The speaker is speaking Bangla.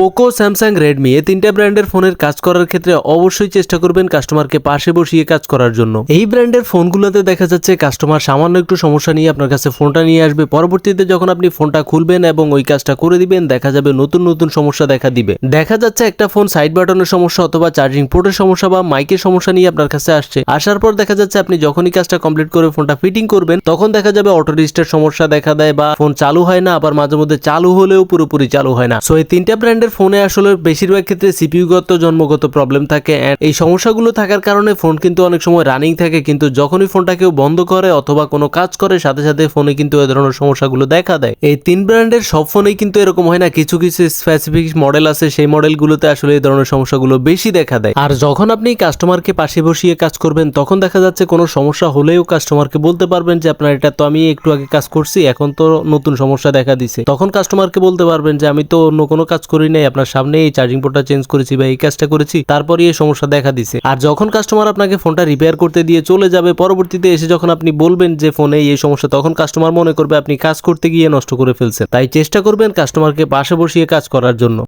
পোকো স্যামসাং রেডমি এই তিনটা ব্র্যান্ডের ফোনের কাজ করার ক্ষেত্রে অবশ্যই চেষ্টা করবেন কাস্টমারকে পাশে বসিয়ে কাজ করার জন্য। এই ব্র্যান্ডের ফোনগুলোতে দেখা যাচ্ছে কাস্টমার সামান্য একটু সমস্যা নিয়ে আপনার কাছে ফোনটা নিয়ে আসবে। পরবর্তীতে যখন আপনি ফোনটা খুলবেন এবং ওই কাজটা করে দিবেন, দেখা যাবে নতুন নতুন সমস্যা দেখা দিবে। দেখা যাচ্ছে একটা ফোন সাইড বাটনের সমস্যা অথবা চার্জিং পোর্টের সমস্যা বা মাইকের সমস্যা নিয়ে আপনার কাছে আসছে। আসার পর দেখা যাচ্ছে আপনি যখনই কাজটা কমপ্লিট করে ফোনটা ফিটিং করবেন, তখন দেখা যাবে অটো রিস্টার সমস্যা দেখা দেয় বা ফোন চালু হয় না, আবার মাঝে মধ্যে চালু হলেও পুরোপুরি চালু হয় না। সো এই তিনটা ব্র্যান্ডের ফোনে আসলে বেশিরভাগ ক্ষেত্রে সিপিইউগত জন্মগত প্রবলেম থাকে এই সমস্যাগুলো থাকার কারণে ফোন কিন্তু অনেক সময় রানিং থাকে, কিন্তু যখনই ফোনটা কেউ বন্ধ করে অথবা কোনো কাজ করে, সাথে সাথে ফোনে কিন্তু এ ধরনের সমস্যাগুলো দেখা দেয়। এই তিন ব্র্যান্ডের সব ফোনেই কিন্তু এরকম হয় না, কিছু কিছু স্পেসিফিক মডেল আছে, সেই মডেলগুলোতে আসলে এই ধরনের সমস্যাগুলো বেশি দেখা দেয়। আর যখন আপনি কাস্টমারকে পাশে বসিয়ে কাজ করবেন, তখন দেখা যাচ্ছে কোনো সমস্যা হলেও কাস্টমারকে বলতে পারবেন যে, আপনার এটা তো আমি একটু আগে কাজ করছি, এখন তো নতুন সমস্যা দেখা দিছে। তখন কাস্টমারকে বলতে পারবেন যে, আমি তো অন্য কোনো কাজ করি নাই আপনার সামনে এই চার্জিং পোর্টটা চেঞ্জ করেছি বা এই কাজটা করেছি তারপরে এই সমস্যা দেখা দিছে। আর যখন কাস্টমার আপনাকে ফোনটা রিপেয়ার করতে দিয়ে চলে যাবে, পরবর্তীতে এসে যখন আপনি বলবেন যে ফোনে এই সমস্যা, তখন কাস্টমার মনে করবে আপনি কাজ করতে গিয়ে নষ্ট করে ফেলছেন। তাই চেষ্টা করবেন কাস্টমারকে পাশে বসিয়ে কাজ করার জন্য।